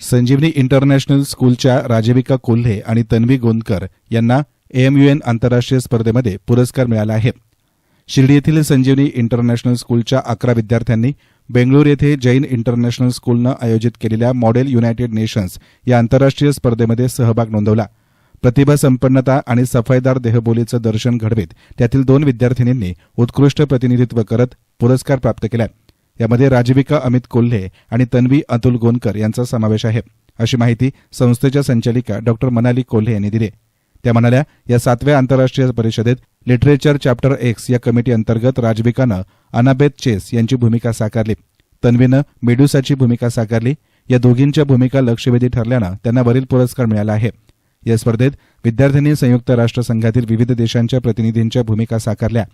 संजीवनी international स्कूलच्या राजविका कोल्हे आणि तन्वी गोंदकर यांना एएमयूएन आंतरराष्ट्रीय स्पर्धेमध्ये पुरस्कार मिळाला आहे. शिर्डी येथील संजीवनी इंटरनॅशनल स्कूलच्या अकरा विद्यार्थ्यांनी बेंगळूर येथे जैन इंटरनॅशनल स्कूलनं आयोजित केलेल्या मॉडेल युनायटेड नेशन्स या आंतरराष्ट्रीय स्पर्धेमध्ये सहभाग नोंदवला. प्रतिभा संपन्नता आणि सफाईदार देहबोलीचं दर्शन घडवीत त्यातील दोन विद्यार्थिनींनी उत्कृष्ट प्रतिनिधित्व करत पुरस्कार प्राप्त केला यामध्ये राजविका अमित कोल्हे आणि तन्वी अतुल गोनकर यांचा समावेश आहे. अशी माहिती संस्थेच्या संचालिका डॉक्टर मनाली कोल्हे यांनी दिली. त्या म्हणाल्या या सातव्या आंतरराष्ट्रीय परिषदेत लिटरेचर चॅप्टर एक्स या कमिटी अंतर्गत राजविकानं अनाबेत चेस यांची भूमिका साकारली. तन्वीनं मेडुसाची भूमिका साकारली. या दोघींच्या भूमिका लक्षवेधी ठरल्यानं त्यांना वरील पुरस्कार मिळाला आहे. या स्पर्धेत विद्यार्थ्यांनी संयुक्त राष्ट्रसंघातील विविध देशांच्या प्रतिनिधींच्या भूमिका साकारल्या.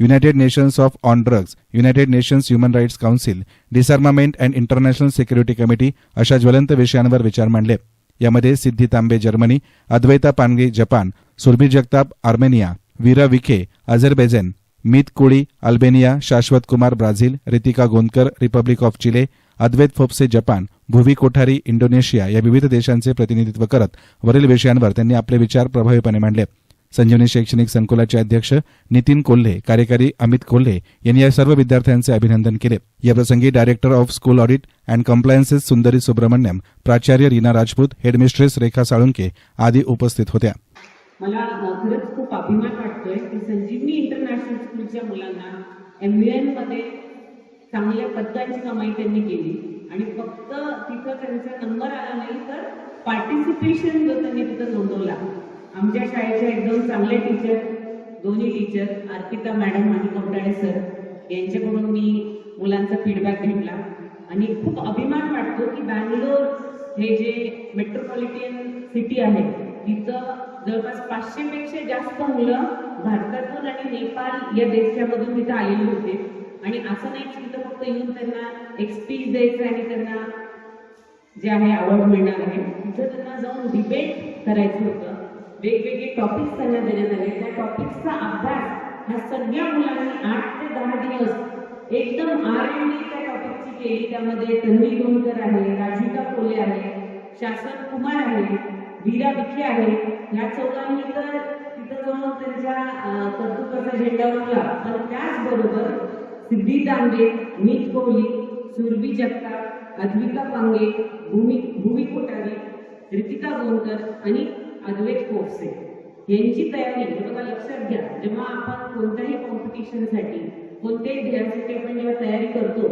United Nations of on drugs United Nations human rights council disarmament and international security committee अशा ज्वलंत विषयांवर विचार मांडले. यामध्ये Siddhi Tambe Germany Advaita Pange Japan Surabhi Jagtap Armenia Veera Vikhe Azerbaijan Meet Koli Albania Shashwat Kumar Brazil Ritika Gondkar republic of Chile Advait Phopse Japan Bhuvi Kothari Indonesia या विविध देशांचे प्रतिनिधित्व करत वरील विषयांवर त्यांनी आपले विचार प्रभावीपणे मांडले. संजीवनी शैक्षणिक संकुलाचे अध्यक्ष नितीन कोल्हे कार्यकारी अमित कोल्हे यांनी या सर्व विद्यार्थ्यांचे अभिनंदन केले. याप्रसंगी director of school audit and compliances Sundari Subramaniam प्राचार्य रीना राजपूत हेडमिस्ट्रेस रेखा साळुंके आदी उपस्थित होत्या. मला खरंच खूप अभिमान वाटतोय की संजीवनी इंटरनॅशनल स्कूलच्या मुलांना एममध्ये चांगल्या पदकांची कमाई त्यांनी केली आणि फक्त तिथं त्यांचा नंबर आला नाही तर पार्टिसिपेशन जो त्यांनी तिथं नोंदवला. आमच्या शाळेचे एकदम चांगले टीचर दोन्ही टीचर अर्पिता मॅडम आणि कवडाळे सर यांच्याकडून मी मुलांचा फीडबॅक घेतला. आणि खूप अभिमान वाटतो की बँगलोर हे जे मेट्रोपॉलिटन सिटी आहे तिथं जवळपास पाचशे पेक्षा जास्त मुलं भारतातून आणि नेपाळ या देशामधून तिथं आलेली होते. आणि असं नाही की तिथं फक्त येऊन त्यांना एक स्पीच द्यायचं आणि त्यांना जे आहे अवॉर्ड मिळणार आहे. तिथं त्यांना जाऊन डिबेट करायचं होतं. वेगवेगळे टॉपिक्स त्यांना देण्यात आले. त्या टॉपिक्सचा अभ्यास ह्या सगळ्या मुलांनी आठ ते दहा दिवस एकदम आर एन डी त्या टॉपिकची केली. त्यामध्ये तन्वी गोंदकर आहे राजिका कोले आहे शासन कुमार आहे वीरा विखे आहे. या चौघांनी तर तिथं जाऊन त्यांच्या कर्तृत्वाचा झेंडा उडवला पण त्याचबरोबर सिद्धी दांडे मीत कोहली सुरभी जगताप अद्विका पांगे भूमी भूमी कोठारी रितिका गोंदकर आणि अद्वैत कोर्से यांची तयारी हे बघा लक्षात घ्या जेव्हा आपण कोणत्याही कॉम्पिटिशनसाठी कोणत्याही ध्येयासाठी आपण जेव्हा तयारी करतो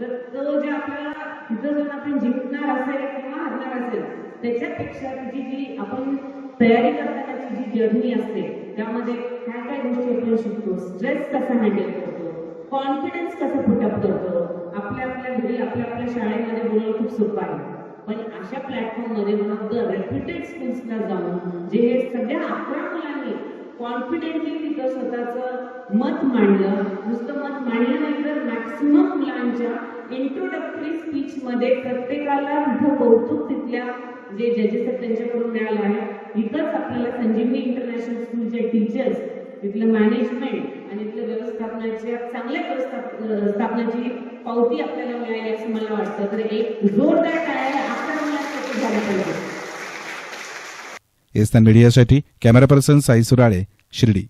तर तो जे आपल्याला तिथं जाऊन आपण जिंकणार असेल किंवा हरणार असेल त्याच्यापेक्षा तिची जी आपण तयारी करतानाची जी जर्नी असते त्यामध्ये काय काय गोष्टी आपण शिकतो. स्ट्रेस कसा हँडल करतो? कॉन्फिडन्स कसं पुटअप करतो? आपल्या आपल्या घरी आपल्या आपल्या शाळेमध्ये बोलणं खूप सोपं आहे. पण अशा प्लॅटफॉर्ममध्ये फक्त रेप्युटेड स्कूल्सला जाऊन जे हे सगळ्या अकरा मुलांनी कॉन्फिडेंटली तिथं स्वतःचं मत मांडलं नुसतं मत मांडलं नाही तर मॅक्सिमम मुलांच्या इंट्रोडक्टरी स्पीच मध्ये प्रत्येकाला तिथं कौतुक तिथल्या जे जजेस आहेत त्यांच्याकडून मिळालं आहे. इथंच आपल्याला संजीवनी इंटरनॅशनल स्कूलचे टीचर्स तिथलं मॅनेजमेंट आणि इथलं व्यवस्थापनाच्या चांगल्या व्यवस्थाप स्थापनाची पावती आपल्याला मिळाली असं मला वाटतं. तर एक जोरदार टाळ्या अकरा मुलांसाठी झाल्या पाहिजे. एस्तान मीडियासाठी कॅमेरा पर्सन साई सुराळे शिर्डी.